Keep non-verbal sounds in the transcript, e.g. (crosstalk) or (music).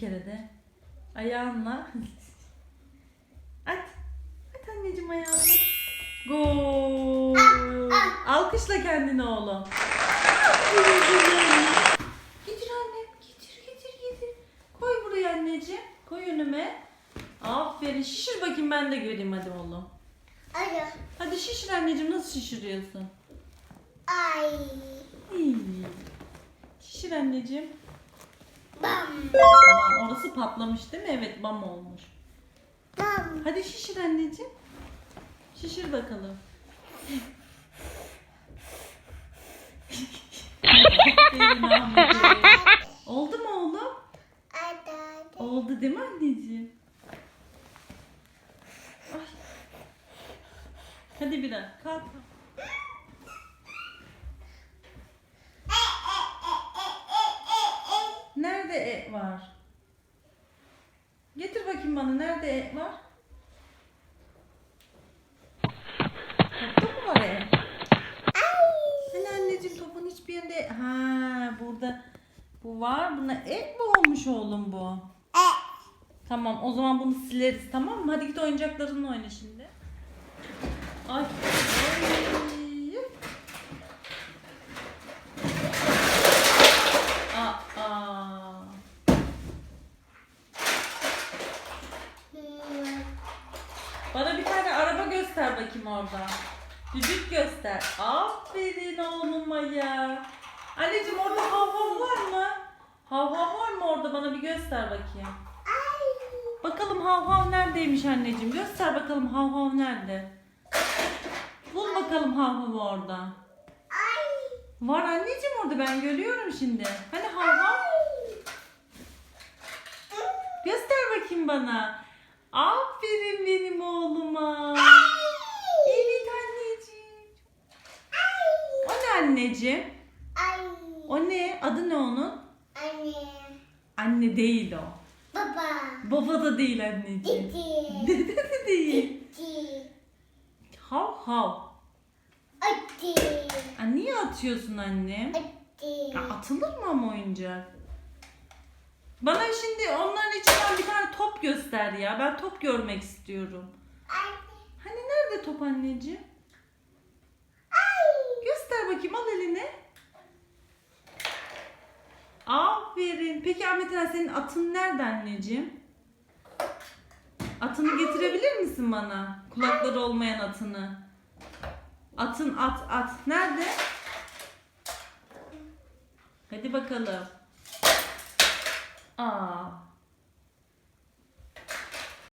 kere de. Ayağınla. At. At anneciğim ayağını. Gol. Alkışla kendini oğlum. Getir anne. Getir getir getir. Koy buraya anneciğim. Koy önüme. Aferin. Şişir bakayım ben de göreyim hadi oğlum. Ay. Hadi şişir anneciğim nasıl şişiriyorsun? Ay. İyi. Şişir anneciğim. Bam. Aman orası patlamış değil mi? Evet bam olmuş. Bam. Hadi şişir anneciğim. Şişir bakalım. (laughs) Oldu mu oğlum? Oldu değil mi anneciğim? Ay. Hadi bir daha kalk. Var? Getir bakayım bana nerede e var? Topta mı var e? Hani anneciğim topun hiçbir yerinde ha burada bu var. Buna e mi olmuş oğlum bu? E. Tamam o zaman bunu sileriz tamam mı? Hadi git oyuncaklarınla oyna şimdi. Ay. Ay. Aa. Bana bir tane araba göster bakayım orada. Düdük göster. Aferin oğluma ya. Anneciğim orada hav hav var mı? Hav hav var mı orada? Bana bir göster bakayım. Bakalım hav hav neredeymiş anneciğim? Göster bakalım hav hav nerede? Bul bakalım hav hav orada. Var anneciğim orada ben görüyorum şimdi. Hani hav hav? Göster bakayım bana. Aferin benim oğluma. Evet anneciğim. O ne anneciğim? Ay. O ne? Adı ne onun? Anne. Anne değil o. Baba. Baba da değil anneciğim. Didi. (laughs) Dede de değil. Didi. Hav hav. Adi. Aa, niye atıyorsun anne? Adi. Ya atılır mı ama oyuncak? Bana şimdi onların top göster ya. Ben top görmek istiyorum. Hani nerede top anneciğim? Göster bakayım al eline. Aferin. Peki Ahmet Eren senin atın nerede anneciğim? Atını getirebilir misin bana? Kulakları olmayan atını. Atın at at. Nerede? Hadi bakalım. Aa.